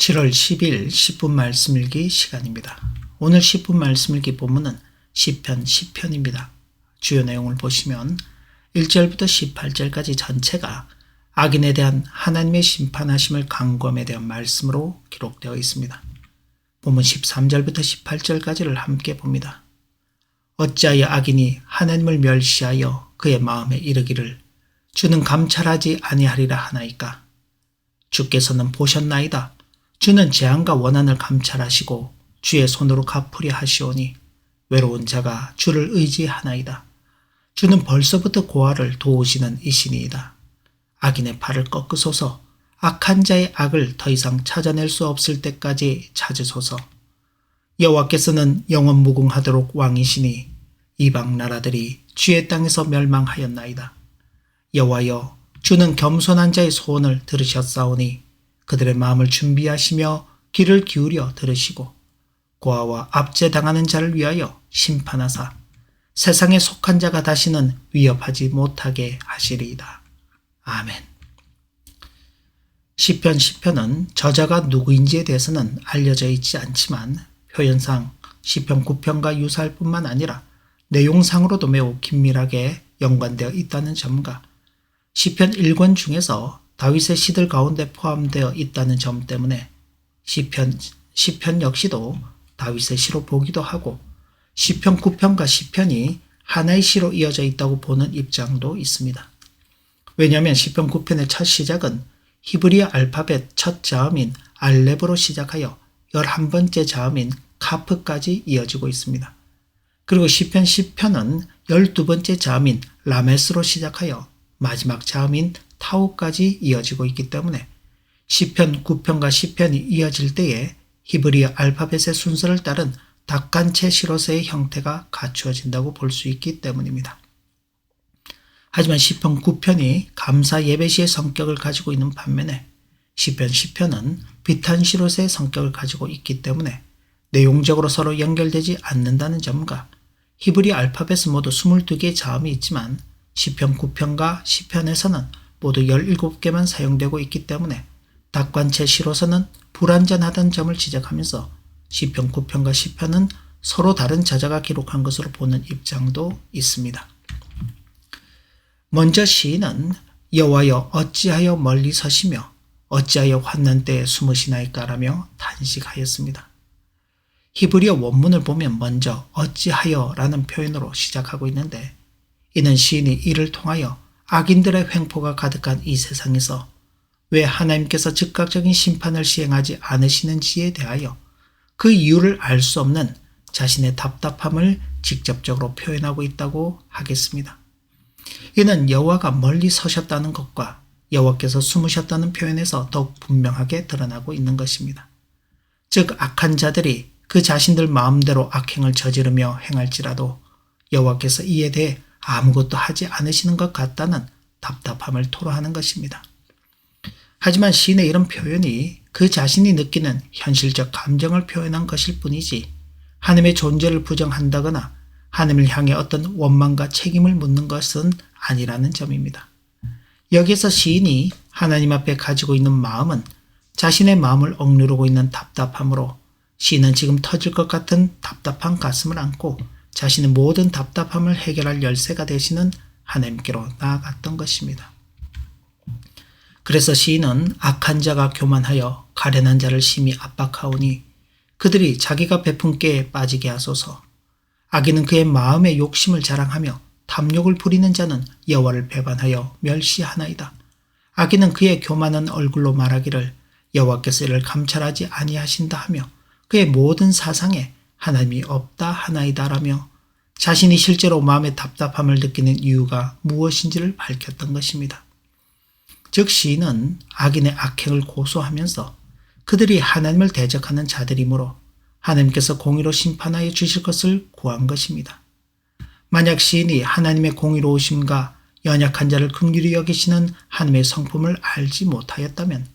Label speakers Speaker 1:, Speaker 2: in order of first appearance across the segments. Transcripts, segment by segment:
Speaker 1: 7월 10일 10분 말씀 일기 시간입니다. 오늘 10분 말씀 일기 본문은 10편 10편입니다. 주요 내용을 보시면 1절부터 18절까지 전체가 악인에 대한 하나님의 심판하심을 강구함에 대한 말씀으로 기록되어 있습니다. 본문 13절부터 18절까지를 함께 봅니다. 어찌하여 악인이 하나님을 멸시하여 그의 마음에 이르기를 주는 감찰하지 아니하리라 하나이까 주께서는 보셨나이다 주는 재앙과 원한을 감찰하시고 주의 손으로 갚으려 하시오니 외로운 자가 주를 의지하나이다. 주는 벌써부터 고아를 도우시는 이신이이다. 악인의 팔을 꺾으소서. 악한 자의 악을 더 이상 찾아낼 수 없을 때까지 찾으소서. 여호와께서는 영원 무궁하도록 왕이시니 이방 나라들이 주의 땅에서 멸망하였나이다. 여호와여 주는 겸손한 자의 소원을 들으셨사오니 그들의 마음을 준비하시며 귀를 기울여 들으시고 고아와 압제당하는 자를 위하여 심판하사 세상에 속한 자가 다시는 위협하지 못하게 하시리이다. 아멘. 시편 10편은 저자가 누구인지에 대해서는 알려져 있지 않지만 표현상 시편 9편과 유사할 뿐만 아니라 내용상으로도 매우 긴밀하게 연관되어 있다는 점과 시편 1권 중에서 다윗의 시들 가운데 포함되어 있다는 점 때문에 시편 시편 역시도 다윗의 시로 보기도 하고 시편 9편과 시편이 하나의 시로 이어져 있다고 보는 입장도 있습니다. 왜냐하면 시편 9편의 첫 시작은 히브리어 알파벳 첫 자음인 알렙으로 시작하여 11번째 자음인 카프까지 이어지고 있습니다. 그리고 시편 10편은 12번째 자음인 라메스로 시작하여 마지막 자음인 타우까지 이어지고 있기 때문에 시편 9편과 시편이 이어질 때에 히브리어 알파벳의 순서를 따른 닭간체 시로세의 형태가 갖추어진다고 볼 수 있기 때문입니다. 하지만 시편 9편이 감사 예배시의 성격을 가지고 있는 반면에 시편 10편은 비탄 시로세의 성격을 가지고 있기 때문에 내용적으로 서로 연결되지 않는다는 점과 히브리 알파벳은 모두 22개의 자음이 있지만 시편 9편과 시편에서는 모두 17개만 사용되고 있기 때문에 닭관체 시로서는 불완전하다는 점을 지적하면서 시편 9편과 시편은 서로 다른 저자가 기록한 것으로 보는 입장도 있습니다. 먼저 시인은 여호와여 어찌하여 멀리 서시며 어찌하여 환난 때에 숨으시나이까라며 탄식하였습니다. 히브리어 원문을 보면 먼저 어찌하여라는 표현으로 시작하고 있는데 이는 시인이 이를 통하여 악인들의 횡포가 가득한 이 세상에서 왜 하나님께서 즉각적인 심판을 시행하지 않으시는지에 대하여 그 이유를 알 수 없는 자신의 답답함을 직접적으로 표현하고 있다고 하겠습니다. 이는 여호와가 멀리 서셨다는 것과 여호와께서 숨으셨다는 표현에서 더욱 분명하게 드러나고 있는 것입니다. 즉 악한 자들이 그 자신들 마음대로 악행을 저지르며 행할지라도 여호와께서 이에 대해 아무것도 하지 않으시는 것 같다는 답답함을 토로하는 것입니다. 하지만 시인의 이런 표현이 그 자신이 느끼는 현실적 감정을 표현한 것일 뿐이지 하나님의 존재를 부정한다거나 하나님을 향해 어떤 원망과 책임을 묻는 것은 아니라는 점입니다. 여기에서 시인이 하나님 앞에 가지고 있는 마음은 자신의 마음을 억누르고 있는 답답함으로 시인은 지금 터질 것 같은 답답한 가슴을 안고 자신의 모든 답답함을 해결할 열쇠가 되시는 하나님께로 나아갔던 것입니다. 그래서 시인은 악한 자가 교만하여 가련한 자를 심히 압박하오니 그들이 자기가 베푼 깨에 빠지게 하소서. 악인은 그의 마음의 욕심을 자랑하며 탐욕을 부리는 자는 여호와를 배반하여 멸시하나이다. 악인은 그의 교만한 얼굴로 말하기를 여호와께서 이를 감찰하지 아니하신다 하며 그의 모든 사상에 하나님이 없다 하나이다라며 자신이 실제로 마음의 답답함을 느끼는 이유가 무엇인지를 밝혔던 것입니다. 즉 시인은 악인의 악행을 고소하면서 그들이 하나님을 대적하는 자들이므로 하나님께서 공의로 심판하여 주실 것을 구한 것입니다. 만약 시인이 하나님의 공의로우심과 연약한 자를 긍휼히 여기시는 하나님의 성품을 알지 못하였다면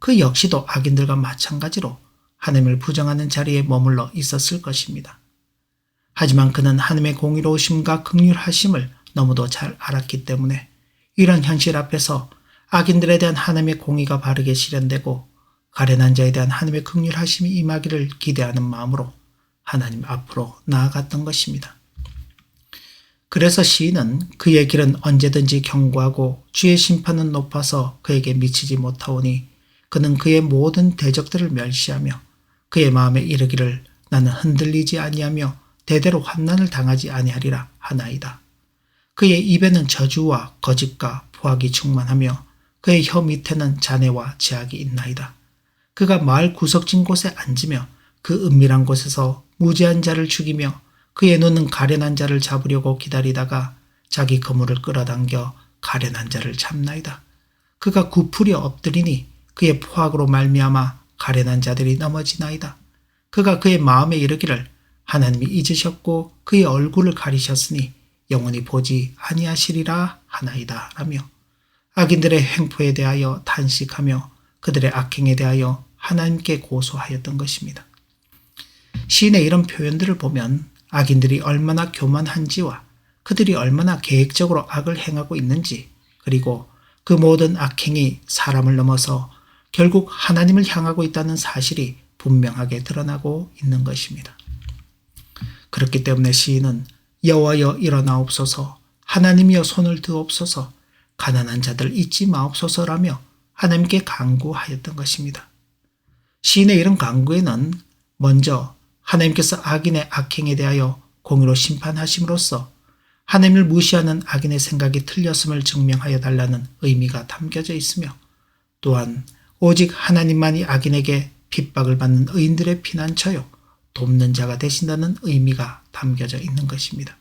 Speaker 1: 그 역시도 악인들과 마찬가지로 하나님을 부정하는 자리에 머물러 있었을 것입니다. 하지만 그는 하나님의 공의로우심과 극률하심을 너무도 잘 알았기 때문에 이런 현실 앞에서 악인들에 대한 하나님의 공의가 바르게 실현되고 가련한 자에 대한 하나님의 극률하심이 임하기를 기대하는 마음으로 하나님 앞으로 나아갔던 것입니다. 그래서 시인은 그의 길은 언제든지 경고하고 주의 심판은 높아서 그에게 미치지 못하오니 그는 그의 모든 대적들을 멸시하며 그의 마음에 이르기를 나는 흔들리지 아니하며 대대로 환난을 당하지 아니하리라 하나이다. 그의 입에는 저주와 거짓과 포악이 충만하며 그의 혀 밑에는 잔해와 제약이 있나이다. 그가 마을 구석진 곳에 앉으며 그 은밀한 곳에서 무지한 자를 죽이며 그의 눈은 가련한 자를 잡으려고 기다리다가 자기 그물을 끌어당겨 가련한 자를 잡나이다. 그가 구풀려 엎드리니 그의 포악으로 말미암아 가련한 자들이 넘어지나이다. 그가 그의 마음에 이르기를 하나님이 잊으셨고 그의 얼굴을 가리셨으니 영원히 보지 아니하시리라 하나이다 라며 악인들의 횡포에 대하여 탄식하며 그들의 악행에 대하여 하나님께 고소하였던 것입니다. 시인의 이런 표현들을 보면 악인들이 얼마나 교만한지와 그들이 얼마나 계획적으로 악을 행하고 있는지 그리고 그 모든 악행이 사람을 넘어서 결국 하나님을 향하고 있다는 사실이 분명하게 드러나고 있는 것입니다. 그렇기 때문에 시인은 여호와여 일어나옵소서 하나님이여 손을 드옵소서 가난한 자들 잊지 마옵소서라며 하나님께 간구하였던 것입니다. 시인의 이런 간구에는 먼저 하나님께서 악인의 악행에 대하여 공의로 심판하심으로써 하나님을 무시하는 악인의 생각이 틀렸음을 증명하여 달라는 의미가 담겨져 있으며 또한 오직 하나님만이 악인에게 핍박을 받는 의인들의 피난처요 돕는 자가 되신다는 의미가 담겨져 있는 것입니다.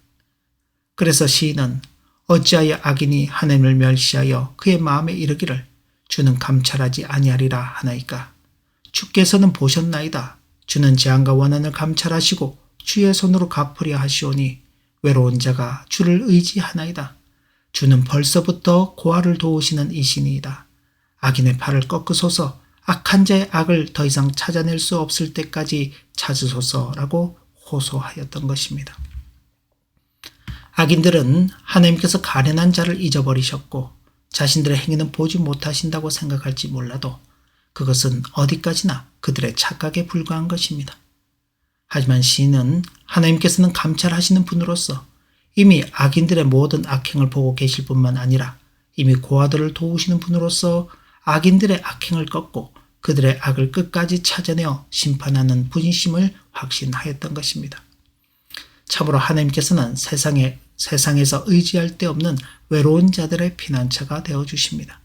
Speaker 1: 그래서 시인은 어찌하여 악인이 하나님을 멸시하여 그의 마음에 이르기를 주는 감찰하지 아니하리라 하나이까? 주께서는 보셨나이다. 주는 재앙과 원한을 감찰하시고 주의 손으로 갚으려 하시오니 외로운 자가 주를 의지하나이다. 주는 벌써부터 고아를 도우시는 이신이다. 악인의 팔을 꺾으소서 악한 자의 악을 더 이상 찾아낼 수 없을 때까지 찾으소서라고 호소하였던 것입니다. 악인들은 하나님께서 가련한 자를 잊어버리셨고 자신들의 행위는 보지 못하신다고 생각할지 몰라도 그것은 어디까지나 그들의 착각에 불과한 것입니다. 하지만 시인은 하나님께서는 감찰하시는 분으로서 이미 악인들의 모든 악행을 보고 계실 뿐만 아니라 이미 고아들을 도우시는 분으로서 악인들의 악행을 꺾고 그들의 악을 끝까지 찾아내어 심판하는 분이심을 확신하였던 것입니다. 참으로 하나님께서는 세상에, 세상에서 의지할 데 없는 외로운 자들의 피난처가 되어 주십니다.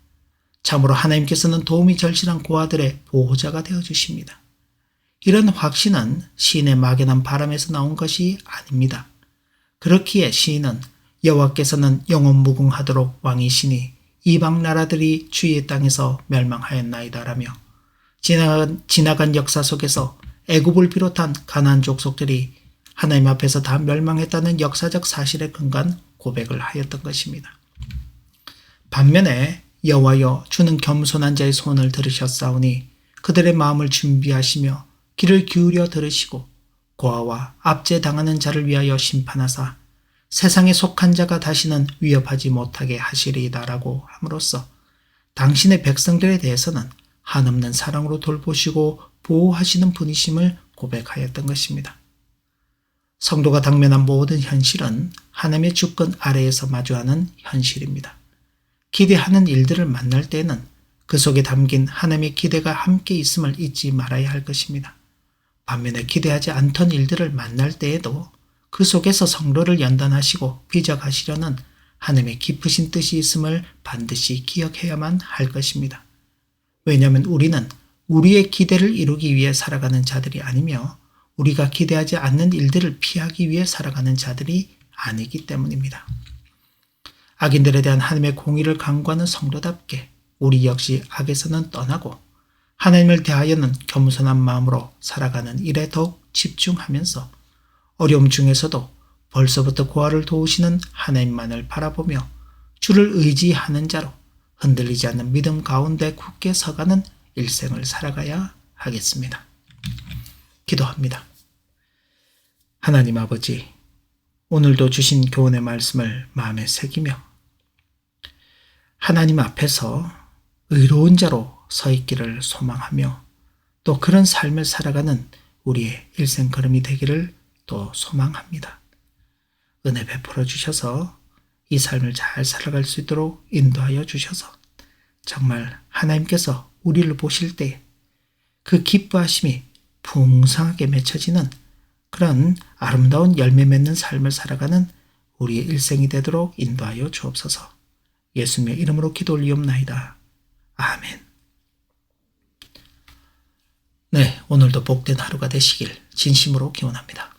Speaker 1: 참으로 하나님께서는 도움이 절실한 고아들의 보호자가 되어 주십니다. 이런 확신은 시인의 막연한 바람에서 나온 것이 아닙니다. 그렇기에 시인은 여호와께서는 영원 무궁하도록 왕이시니 이방 나라들이 주의 땅에서 멸망하였나이다라며 지나간, 지나간 역사 속에서 애굽을 비롯한 가난 족속들이 하나님 앞에서 다 멸망했다는 역사적 사실에 근간 고백을 하였던 것입니다. 반면에 여호와여 주는 겸손한 자의 손을 들으셨사오니 그들의 마음을 준비하시며 귀를 기울여 들으시고 고아와 압제당하는 자를 위하여 심판하사 세상에 속한 자가 다시는 위협하지 못하게 하시리이다라고 함으로써 당신의 백성들에 대해서는 한없는 사랑으로 돌보시고 보호하시는 분이심을 고백하였던 것입니다. 성도가 당면한 모든 현실은 하나님의 주권 아래에서 마주하는 현실입니다. 기대하는 일들을 만날 때에는 그 속에 담긴 하나님의 기대가 함께 있음을 잊지 말아야 할 것입니다. 반면에 기대하지 않던 일들을 만날 때에도 그 속에서 성로를 연단하시고 비적하시려는 하나님의 깊으신 뜻이 있음을 반드시 기억해야만 할 것입니다. 왜냐하면 우리는 우리의 기대를 이루기 위해 살아가는 자들이 아니며 우리가 기대하지 않는 일들을 피하기 위해 살아가는 자들이 아니기 때문입니다. 악인들에 대한 하나님의 공의를 강구하는 성도답게 우리 역시 악에서는 떠나고 하나님을 대하여는 겸손한 마음으로 살아가는 일에 더욱 집중하면서 어려움 중에서도 벌써부터 고아를 도우시는 하나님만을 바라보며 주를 의지하는 자로 흔들리지 않는 믿음 가운데 굳게 서가는 일생을 살아가야 하겠습니다. 기도합니다. 하나님 아버지, 오늘도 주신 교훈의 말씀을 마음에 새기며 하나님 앞에서 의로운 자로 서 있기를 소망하며 또 그런 삶을 살아가는 우리의 일생 걸음이 되기를 또 소망합니다. 은혜 베풀어 주셔서 이 삶을 잘 살아갈 수 있도록 인도하여 주셔서 정말 하나님께서 우리를 보실 때 그 기뻐하심이 풍성하게 맺혀지는 그런 아름다운 열매 맺는 삶을 살아가는 우리의 일생이 되도록 인도하여 주옵소서. 예수님의 이름으로 기도 올리옵나이다. 아멘. 네, 오늘도 복된 하루가 되시길 진심으로 기원합니다.